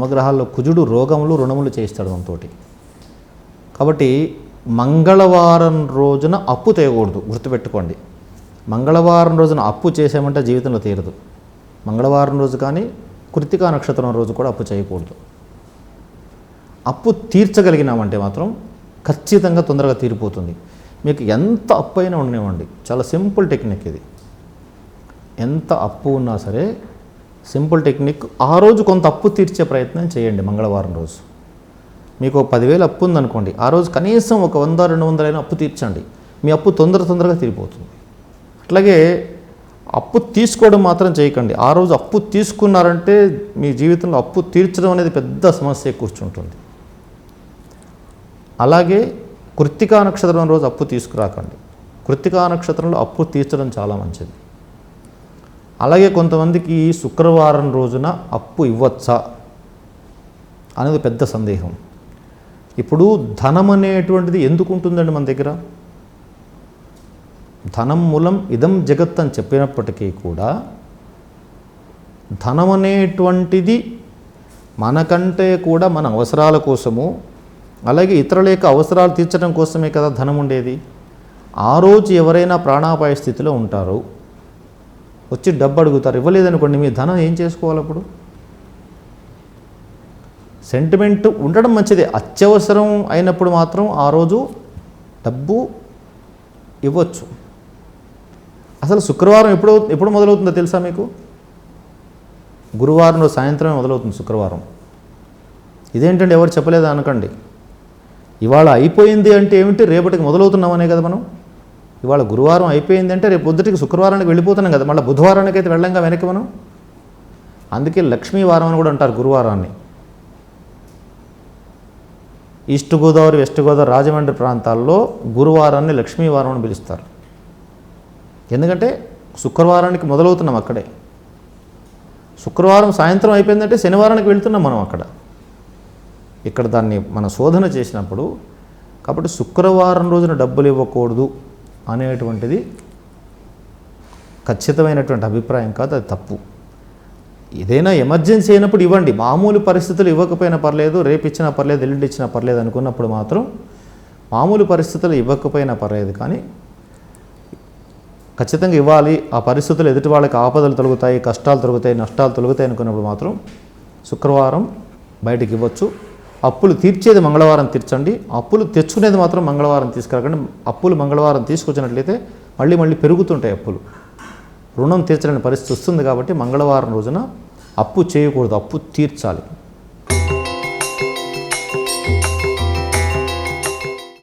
నవగ్రహాల్లో కుజుడు రోగములు రుణములు చేయిస్తాడు దాంతో కాబట్టి మంగళవారం రోజున అప్పు తేయకూడదు గుర్తుపెట్టుకోండి. మంగళవారం రోజున అప్పు చేసామంటే జీవితంలో తీరదు. మంగళవారం రోజు కానీ కృతికా నక్షత్రం రోజు కూడా అప్పు చేయకూడదు. అప్పు తీర్చగలిగినామంటే మాత్రం ఖచ్చితంగా తొందరగా తీరిపోతుంది. మీకు ఎంత అప్పు అయినా ఉండనివ్వండి. చాలా సింపుల్ టెక్నిక్ ఇది. ఎంత అప్పు ఉన్నా సరే సింపుల్ టెక్నిక్ ఆ రోజు కొంత అప్పు తీర్చే ప్రయత్నం చేయండి మంగళవారం రోజు. మీకు పదివేలు అప్పు ఉందనుకోండి ఆ రోజు కనీసం ఒక వంద రెండు వందలైన అప్పు తీర్చండి. మీ అప్పు తొందర తొందరగా తీరిపోతుంది. అట్లాగే అప్పు తీసుకోవడం మాత్రం చేయకండి. ఆ రోజు అప్పు తీసుకున్నారంటే మీ జీవితంలో అప్పు తీర్చడం అనేది పెద్ద సమస్య కూర్చుంటుంది. అలాగే కృత్తికా నక్షత్రం రోజు అప్పు తీసుకురాకండి. కృత్తికా నక్షత్రంలో అప్పు తీర్చడం చాలా మంచిది. అలాగే కొంతమందికి శుక్రవారం రోజున అప్పు ఇవ్వచ్చా అనేది పెద్ద సందేహం. ఇప్పుడు ధనం అనేటువంటిది ఎందుకు ఉంటుందండి మన దగ్గర? ధనం మూలం ఇదం జగత్ అని చెప్పినప్పటికీ కూడా ధనం అనేటువంటిది మనకంటే కూడా మన అవసరాల కోసము అలాగే ఇతరుల యొక్క అవసరాలు తీర్చడం కోసమే కదా ధనం ఉండేది. ఆ రోజు ఎవరైనా ప్రాణాపాయ స్థితిలో ఉంటారు. వచ్చి డబ్బు అడుగుతారు. ఇవ్వలేదనుకోండి మీ ధనం ఏం చేసుకోవాలి అప్పుడు? సెంటిమెంట్ ఉండడం మంచిదే. అత్యవసరం అయినప్పుడు మాత్రం ఆ రోజు డబ్బు ఇవ్వచ్చు. అసలు శుక్రవారం ఎప్పుడు ఎప్పుడు మొదలవుతుందో తెలుసా మీకు? గురువారం రోజు సాయంత్రమే మొదలవుతుంది శుక్రవారం. ఇదేంటంటే ఎవరు చెప్పలేదా అనకండి? ఇవాళ అయిపోయింది అంటే ఏమిటి? రేపటికి మొదలవుతున్నామనే కదా మనం? ఇవాళ గురువారం అయిపోయింది అంటే రేపు పొద్దుటికి శుక్రవారానికి వెళ్ళిపోతున్నాం కదా మళ్ళీ బుధవారానికి అయితే వెళ్ళంగా వెనక్కి మనం? అందుకే లక్ష్మీ వారం అని కూడా అంటారు గురువారాన్ని. ఈస్ట్ గోదావరి వెస్ట్ గోదావరి రాజమండ్రి ప్రాంతాల్లో గురువారాన్ని లక్ష్మీవారం అని పిలుస్తారు. ఎందుకంటే శుక్రవారానికి మొదలవుతున్నాం అక్కడే. శుక్రవారం సాయంత్రం అయిపోయిందంటే శనివారానికి వెళ్తున్నాం మనం అక్కడ. ఇక్కడ దాన్ని మన శోధన చేసినప్పుడు కాబట్టి శుక్రవారం రోజున డబ్బులు ఇవ్వకూడదు. అనేటువంటిది ఖచ్చితమైనటువంటి అభిప్రాయం కాదు అది తప్పు. ఏదైనా ఎమర్జెన్సీ అయినప్పుడు ఇవ్వండి. మామూలు పరిస్థితులు ఇవ్వకపోయినా పర్లేదు రేపు ఇచ్చినా పర్లేదు ఎల్లుండి ఇచ్చినా పర్లేదు అనుకున్నప్పుడు మాత్రం మామూలు పరిస్థితులు ఇవ్వకపోయినా పర్లేదు కానీ ఖచ్చితంగా ఇవ్వాలి. ఆ పరిస్థితులు ఎదుటి వాళ్ళకి ఆపదలు తొలుగుతాయి కష్టాలు తొలుగుతాయి నష్టాలు తొలుగుతాయి అనుకున్నప్పుడు మాత్రం శుక్రవారం బయటికి ఇవ్వచ్చు. అప్పులు తీర్చేది మంగళవారం తీర్చండి. అప్పులు తెచ్చుకునేది మాత్రం మంగళవారం తీసుకురాకండి. అప్పులు మంగళవారం తీసుకొచ్చినట్లయితే మళ్ళీ మళ్ళీ పెరుగుతుంటాయి అప్పులు. రుణం తీర్చలేని పరిస్థితి వస్తుంది కాబట్టి మంగళవారం రోజున అప్పు చేయకూడదు. అప్పు తీర్చాలి.